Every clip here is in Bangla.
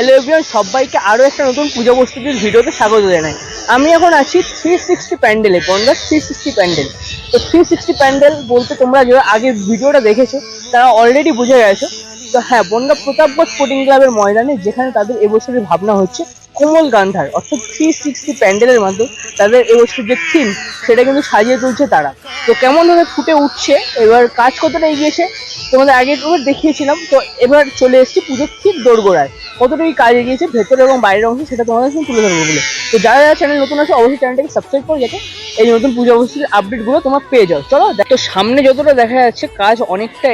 হ্যালো এভরিওয়ান সবাইকে আরও একটা নতুন পূজা প্রস্তুতির ভিডিওতে স্বাগত জানাই। আমি এখন আছি থ্রি সিক্সটি প্যান্ডেলে বনগাঁ থ্রি সিক্সটি প্যান্ডেল তো থ্রি সিক্সটি প্যান্ডেল বলতে তোমরা যারা আগে ভিডিওটা দেখেছ, তারা অলরেডি বুঝে গেছো। তো হ্যাঁ বনগাঁ প্রতাপগড় স্পোর্টিং ক্লাবের ময়দানে যেখানে তাদের এবছরের ভাবনা হচ্ছে কোমল গান্ধার, অর্থাৎ থ্রি সিক্সটি প্যান্ডেলের মাধ্যমে তাদের এবছর যে থিম সেটা কিন্তু সাজিয়ে তুলছে তারা। তো কেমনভাবে ফুটে উঠছে, এবার কাজ কতটা এগিয়েছে, তোমাদের আগে দেখিয়েছিলাম। তো এবার চলে এসেছি পুজোর ঠিক দোরগোড়ায়। কতটুকু কাজ এগিয়েছে, ভেতরে এবং বাইরের অংশ সেটা তোমাদের সঙ্গে তুলে ধরবো বলে। তো যারা যারা চ্যানেল নতুন আছে, অবশ্যই চ্যানেলটাকে সাবস্ক্রাইব করে যাতে এই নতুন পুজো অবস্থির আপডেটগুলো তোমার পেয়ে যাও। চলো, দেখো সামনে যতটা দেখা যাচ্ছে, কাজ অনেকটা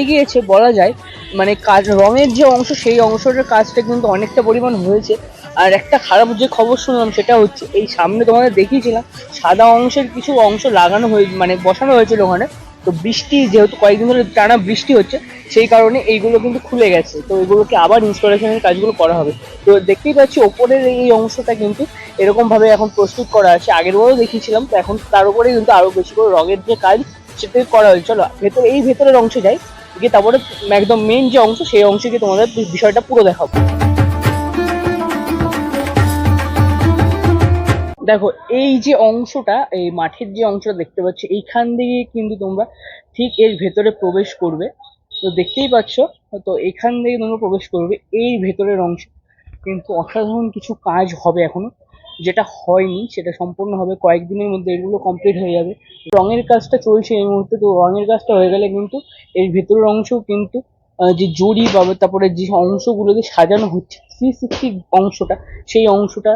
এগিয়েছে বলা যায়। মানে কাজ, রঙের যে অংশ, সেই অংশটার কাজটা কিন্তু অনেকটা পরিমাণ হয়েছে। আর একটা খারাপ যে খবর শুনলাম, সেটা হচ্ছে, এই সামনে তোমাদের দেখিয়েছিলাম, সাদা অংশের কিছু অংশ লাগানো হয়ে মানে বসানো হয়েছিল ওখানে। তো বৃষ্টি যেহেতু কয়েকদিন ধরে টানা বৃষ্টি হচ্ছে, সেই কারণে এইগুলো কিন্তু খুলে গেছে। তো এগুলোকে আবার ইনস্টলেশনের কাজগুলো করা হবে। তো দেখতেই পাচ্ছি ওপরের এই অংশটা কিন্তু এরকমভাবে এখন প্রস্তুত করা আছে। আগের বারও দেখিয়েছিলাম, তো এখন তার উপরে কিন্তু আরও বেশি করে রঙের যে কাজ সেটাই করা হয়েছে। চলো, ভেতরে, এই ভেতরের অংশে যাই, গিয়ে তারপরে একদম মেন যে অংশ, সেই অংশে গিয়ে তোমাদের বিষয়টা পুরো দেখাবো। দেখো, এই যে অংশটা, এই মাঠের যে অংশটা দেখতে পাচ্ছ, এইখান দিয়ে কিন্তু তোমরা ঠিক এর ভেতরে প্রবেশ করবে। তো দেখতেই পাচ্ছ, তো এখান থেকে তোমরা প্রবেশ করবে, এই ভেতরের অংশ। কিন্তু অসাধারণ কিছু কাজ হবে এখনও, যেটা হয়নি, সেটা সম্পূর্ণ হবে কয়েকদিনের মধ্যে, এগুলো কমপ্লিট হয়ে যাবে। রঙের কাজটা চলছে এই মুহূর্তে, তো রঙের কাজটা হয়ে গেলে কিন্তু এর ভেতরের অংশও কিন্তু যে জড়ি বা তারপরে যে অংশগুলোকে সাজানো হচ্ছে থ্রি সিক্সটি অংশটা, সেই অংশটা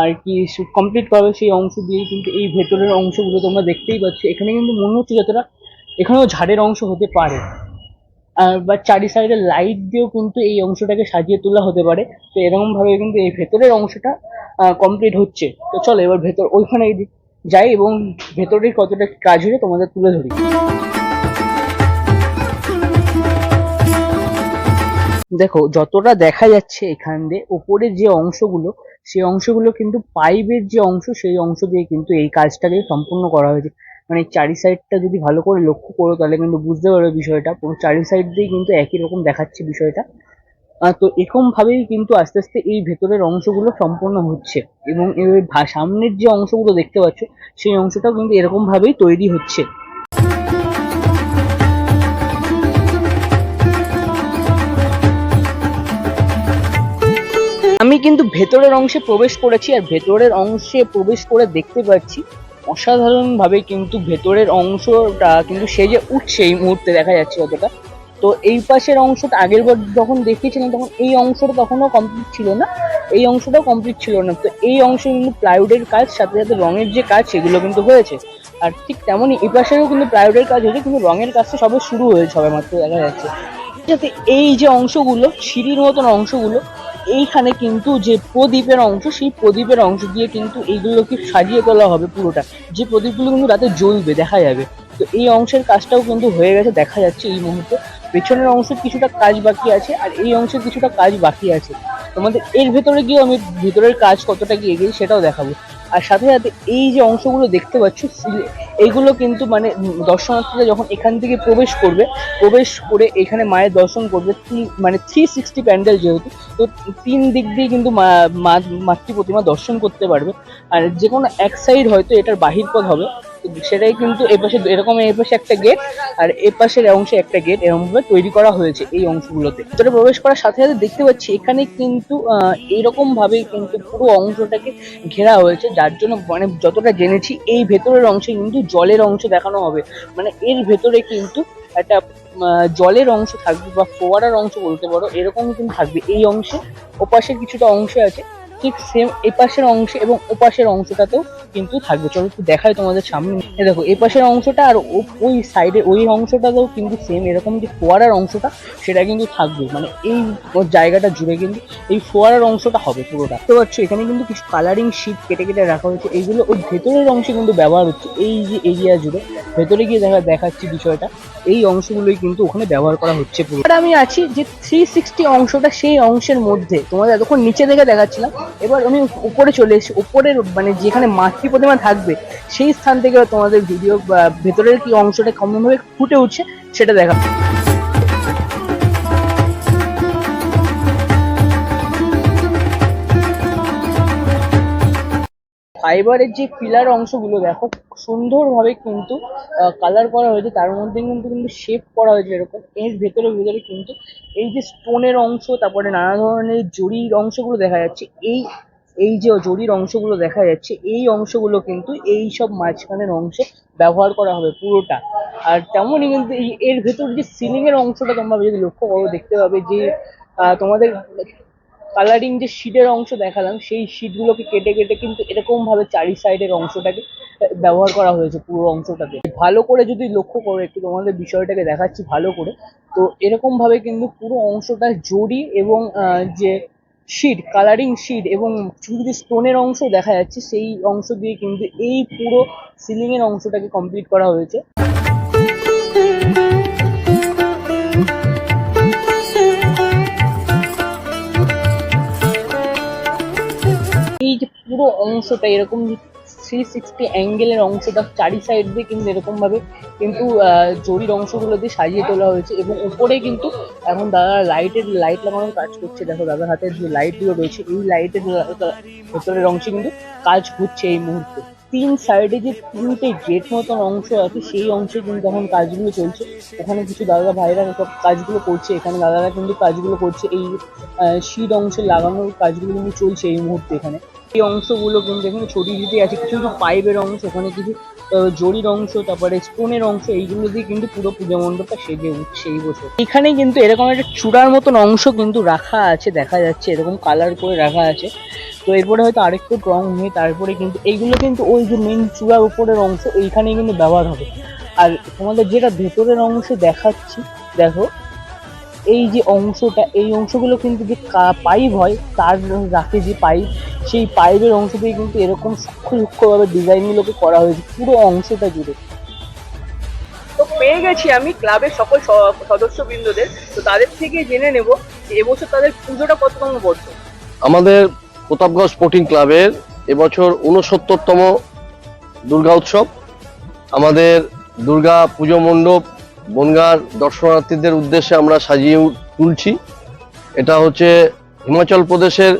আর কি কমপ্লিট করবে সেই অংশ দিয়ে কিন্তু এই ভেতরের অংশগুলো তোমরা দেখতেই পাচ্ছ। এখানে কিন্তু মনে হচ্ছে যতটা এখানেও ঝাড়ের অংশ হতে পারে। বা চারি সাইডে লাইট দিয়েও কিন্তু এই অংশটাকে সাজিয়ে তোলা হতে পারে। তো এরকম ভাবে কিন্তু এই ভেতরের অংশটা কমপ্লিট হচ্ছে। তো চলো এবার ভেতর ওইখানে যাই এবং ভেতরের কতটা কাজ হয়ে তোমাদের তুলে ধরি। দেখো, যতটা দেখা যাচ্ছে এখান দিয়ে, উপরের যে অংশগুলো, সেই অংশগুলো কিন্তু পাইপের যে অংশ, সেই অংশ দিয়ে কিন্তু এই কাজটাকে সম্পূর্ণ করা হয়েছে। মানে চারি সাইডটা যদি ভালো করে লক্ষ্য করো, তাহলে কিন্তু বুঝতে পারবে বিষয়টা। পুরো চারি সাইড দিয়ে কিন্তু একই রকম দেখাচ্ছে বিষয়টা। তো এরকম ভাবেই কিন্তু আস্তে আস্তে এই ভেতরের অংশগুলো সম্পূর্ণ হচ্ছে এবং এর সামনের যে অংশগুলো দেখতে পাচ্ছ, সেই অংশটাও কিন্তু এরকম ভাবেই তৈরি হচ্ছে। কিন্তু ভেতরের অংশে প্রবেশ করেছি আর ভেতরের অংশে প্রবেশ করে দেখতে পাচ্ছি অসাধারণভাবে কিন্তু ভেতরের অংশটা কিন্তু সেজে উঠছে এই মুহূর্তে দেখা যাচ্ছে অতটা তো এই পাশের অংশটা আগের বার যখন দেখিয়েছিলাম তখন এই অংশটা তখনও কমপ্লিট ছিল না, এই অংশটাও কমপ্লিট ছিল না। তো এই অংশে কিন্তু প্লাইউডের কাজ, সাথে সাথে রঙের যে কাজ, সেগুলো কিন্তু হয়েছে। আর ঠিক তেমনই এই পাশেও কিন্তু প্লাইউডের কাজ হয়েছে, কিন্তু রঙের কাজটা সবে শুরু হয়েছে সবে মাত্র দেখা যাচ্ছে। যাতে এই যে অংশগুলো, সিঁড়ির মতন অংশগুলো এইখানে কিন্তু যে প্রদীপের অংশ, সেই প্রদীপের অংশ দিয়ে কিন্তু এইগুলোকে সাজিয়ে তোলা হবে পুরোটা। যে প্রদীপগুলো কিন্তু রাতে জ্বলবে, দেখা যাবে। তো এই অংশের কাজটাও কিন্তু হয়ে গেছে, দেখা যাচ্ছে এই মুহূর্তে। পেছনের অংশের কিছুটা কাজ বাকি আছে আর এই অংশের কিছুটা কাজ বাকি আছে। তোমাদের এর ভেতরে গিয়ে আমি ভেতরের কাজ কতটা কি এগিয়ে সেটাও দেখাবো। আর সাথে সাথে এই যে অংশগুলো দেখতে পাচ্ছ এইগুলো কিন্তু মানে দর্শনার্থীরা যখন এখান থেকে প্রবেশ করবে, প্রবেশ করে এখানে মায়ের দর্শন করবে। মানে থ্রি সিক্সটি প্যান্ডেল যেহেতু, তো তিন দিক দিয়ে কিন্তু মাতৃ প্রতিমা দর্শন করতে পারবে। আর যে কোনো এক সাইড হয়তো এটার বাহির পথ হবে। সেটাই কিন্তু এপাশে এরকম এপাশে একটা গেট আর এপাশের অংশে একটা গেট এরকম ভাবে তৈরি করা হয়েছে এই অংশগুলোতে। ভিতরে প্রবেশ করার সাথে সাথে দেখতে পাচ্ছি এখানে কিন্তু আহ, এরকম ভাবে কিন্তু পুরো অংশটাকে ঘেরা হয়েছে যার জন্য মানে যতটা জেনেছি এই ভেতরের অংশে কিন্তু জলের অংশ দেখানো হবে। মানে এর ভেতরে কিন্তু একটা জলের অংশ থাকবে বা ফোয়ারার অংশ বলতে পারো এরকম কিন্তু থাকবে। এই অংশে ওপাশে কিছুটা অংশ আছে ঠিক সেম এপাশের অংশে এবং ওপাশের অংশটাতেও কিন্তু থাকবে। চলো একটু দেখাই তোমাদের সামনে। দেখো এপাশের অংশটা আর ওই সাইডে ওই অংশটাতেও কিন্তু সেম এরকম যে ফোয়ারার অংশটা, সেটা কিন্তু থাকবে। মানে এই জায়গাটা জুড়ে কিন্তু এই ফোয়ারার অংশটা হবে পুরোটা। তো পাচ্ছ, এখানে কিন্তু কিছু কালারিং শিট কেটে কেটে রাখা হয়েছে। এইগুলো ওই ভেতরের অংশে কিন্তু ব্যবহার হচ্ছে। এই যে এরিয়া জুড়ে, ভেতরে গিয়ে দেখা, দেখাচ্ছি বিষয়টা। এই অংশগুলোই কিন্তু ওখানে ব্যবহার করা হচ্ছে পুরো। আমি আছি যে থ্রি সিক্সটি অংশটা সেই অংশের মধ্যে। তোমাদের এতক্ষণ নিচে থেকে দেখাচ্ছিলাম। এবার আমি উপরে চলে এসেছি উপরের মানে যেখানে মাতৃ প্রতিমা থাকবে, সেই স্থান থেকে তোমাদের ভিডিও ভেতরের কি অংশটা কেমনভাবে ফুটে উঠছে, সেটা দেখা। ফাইবারের যে পিলার অংশগুলো, দেখো সুন্দরভাবে কিন্তু কালার করা হয়েছে। তার মধ্যে কিন্তু কিন্তু শেপ করা হয়েছে এরকম। এর ভেতরে ভেতরে কিন্তু এই যে স্টোনের অংশ, তারপরে নানা ধরনের জরির অংশগুলো দেখা যাচ্ছে। এই এই যে জরির অংশগুলো দেখা যাচ্ছে, এই অংশগুলো কিন্তু এই সব মাঝখানের অংশে ব্যবহার করা হবে পুরোটা। আর তেমনই কিন্তু এর ভেতর যে সিলিং এর অংশটা তোমরা যদি লক্ষ্য করো, দেখতে পাবে যে তোমাদের কালারিং যে শিটের অংশ দেখালাম, সেই শিটগুলোকে কেটে কেটে কিন্তু এরকম ভাবে চারি সাইডের অংশটাকে ব্যবহার করা হয়েছে পুরো অংশটাতে ভালো করে যদি লক্ষ্য করো, একটু তোমাদের বিষয়টাকে দেখাচ্ছি ভালো করে। তো এরকম ভাবে কিন্তু পুরো অংশটা জড়ি এবং যে শিট কালারিং শিট এবং কিছু কিছু স্টোনের অংশ দেখা যাচ্ছে, সেই অংশ দিয়ে কিন্তু এই পুরো সিলিংয়ের অংশটাকে কমপ্লিট করা হয়েছে। এই যে পুরো অংশটা এরকম থ্রি সিক্সটি অ্যাঙ্গেলের অংশটা চারি সাইড দিয়ে কিন্তু এরকমভাবে কিন্তু জরির অংশগুলো দিয়ে সাজিয়ে তোলা হয়েছে এবং উপরে কিন্তু এখন দাদা লাইটের লাইট লাগানোর কাজ করছে। দেখো দাদার হাতে যে লাইটগুলো রয়েছে, এই লাইটের ভেতরের অংশে কিন্তু কাজ হচ্ছে এই মুহূর্তে। তিন সাইডে যে তিনটে গেট মতন অংশ আছে, সেই অংশে কিন্তু এখন কাজগুলো চলছে। ওখানে কিছু দাদা ভাইরা সব কাজগুলো করছে। এখানে দাদারা কিন্তু কাজগুলো করছে। এই শীত অংশে লাগানোর কাজগুলো কিন্তু চলছে এই মুহূর্তে এখানে। এই অংশগুলো কিন্তু এখানে ছড়িয়ে দিতে আছে, কিছু কিছু পাইপের অংশ ওখানে কিছু জরির অংশ, তারপরে স্টোনের অংশ, এইগুলো দিয়ে কিন্তু পুরো পুজো মণ্ডপটা সেজে উঠছে এই বছর এখানে কিন্তু এরকম একটা চূড়ার মতন অংশ কিন্তু রাখা আছে, দেখা যাচ্ছে, এরকম কালার করে রাখা আছে। তো এরপরে হয়তো আরেকটু রং নিয়ে তারপরে কিন্তু এইগুলো কিন্তু ওই যে মেন চূড়ার উপরের অংশ, এইখানেই কিন্তু ব্যবহার হবে। আর তোমাদের যেটা ভেতরের অংশ দেখাচ্ছি, দেখো এই যে অংশটা এই অংশগুলো কিন্তু যে পাইপ হয় তার রাখে যে পাইপ সেই পাইপের অংশ দিয়ে কিন্তু এরকম সূক্ষ্ম সূক্ষ্মভাবে ডিজাইনগুলোকে করা হয়েছে পুরো অংশটা জুড়ে। তো পেয়ে গেছি আমি ক্লাবের সকল স- সদস্যবৃন্দদের তো তাদের থেকে জেনে নেব যে এবছর তাদের পুজোটা কততম বর্ষ। আমাদের প্রতাপগঞ্জ স্পোর্টিং ক্লাবের এবছর উনসত্তরতম দুর্গা উৎসব। আমাদের দুর্গা পুজো মণ্ডপ বনগার দর্শনার্থীদের উদ্দেশ্যে আমরা সাজিয়ে তুলছি। এটা হচ্ছে হিমাচল প্রদেশের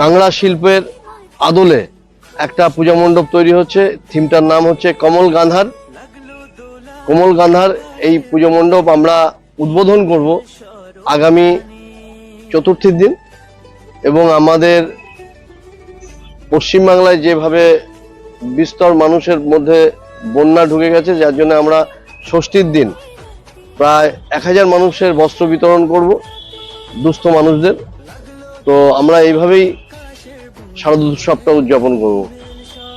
কাংড়া শিল্পের আদলে একটা পূজা মণ্ডপ তৈরি হচ্ছে। থিমটার নাম হচ্ছে কমল গান্ধার। কমল গান্ধার এই পুজো মণ্ডপ আমরা উদ্বোধন করব আগামী চতুর্থীর দিন এবং আমাদের পশ্চিমবাংলায় যেভাবে বিস্তর মানুষের মধ্যে বন্যা ঢুকে গেছে, যার জন্য আমরা ষষ্ঠীর দিন প্রায় এক হাজার মানুষের বস্ত্র বিতরণ করব দুস্থ মানুষদের। তো আমরা এইভাবেই শারদ উৎসবটা উদযাপন করব।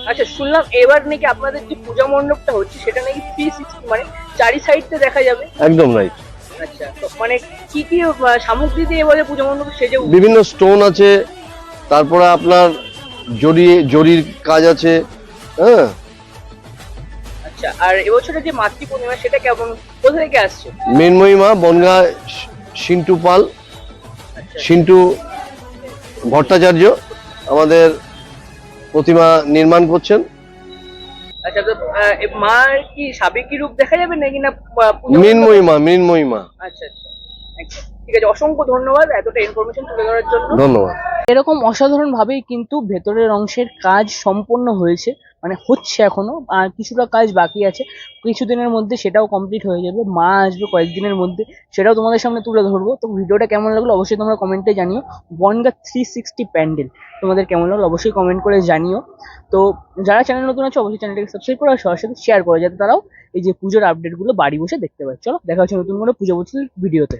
আচ্ছা শুনলাম এবার নাকি আপনাদের যে পূজা মণ্ডপটা হচ্ছে সেটা নাকি থ্রি সিক্সটি মানে চারি সাইডতে দেখা যাবে? একদম রাইট আচ্ছা তো মানে কি কি সামগ্রী দিয়ে এবারে পূজা মণ্ডপ সেজে? বিভিন্ন স্টোন আছে তারপরে আপনার জড়ি জরির কাজ আছে হ্যাঁ? আচ্ছা আর এবছরের যে মাতৃ পূর্ণিমা সেটা কেমন? কোথা থেকে আসছে? মৃন্ময়ী মা বনগা সিন্টু পাল আচ্ছা। সিন্টু ভট্টাচার্য আমাদের প্রতিমা নির্মাণ করছেন। আচ্ছা তো এ কি সাবেকি রূপ দেখা যাবে নাকি না? মৃন্ময়ী মা মৃন্ময়ী মা আচ্ছা আচ্ছা। ঠিক আছে অসংখ্য ধন্যবাদ এতটা ইনফরমেশন তুলে ধরার জন্য। ধন্যবাদ। এরকম অসাধারণ ভাবেই কিন্তু ভেতরের অংশের কাজ সম্পন্ন হয়েছে। মানে হচ্ছে এখনও, আর কিছুটা কাজ বাকি আছে। কিছুদিনের মধ্যে সেটাও কমপ্লিট হয়ে যাবে। মা আসবে কয়েকদিনের মধ্যে, সেটাও তোমাদের সামনে তুলে ধরবো। তো ভিডিওটা কেমন লাগল অবশ্যই তোমরা কমেন্টে জানিও। বনগা থ্রি সিক্সটি প্যান্ডেল তোমাদের কেমন লাগল অবশ্যই কমেন্ট করে জানিও। তো যারা চ্যানেল নতুন আছে, অবশ্যই চ্যানেলটাকে সাবস্ক্রাইব করে সবার সাথে শেয়ার করে, যাতে তারাও এই যে পুজোর আপডেটগুলো বাড়ি বসে দেখতে পায়। চলো, দেখা হচ্ছে নতুন কোনো পুজো বছর ভিডিওতে।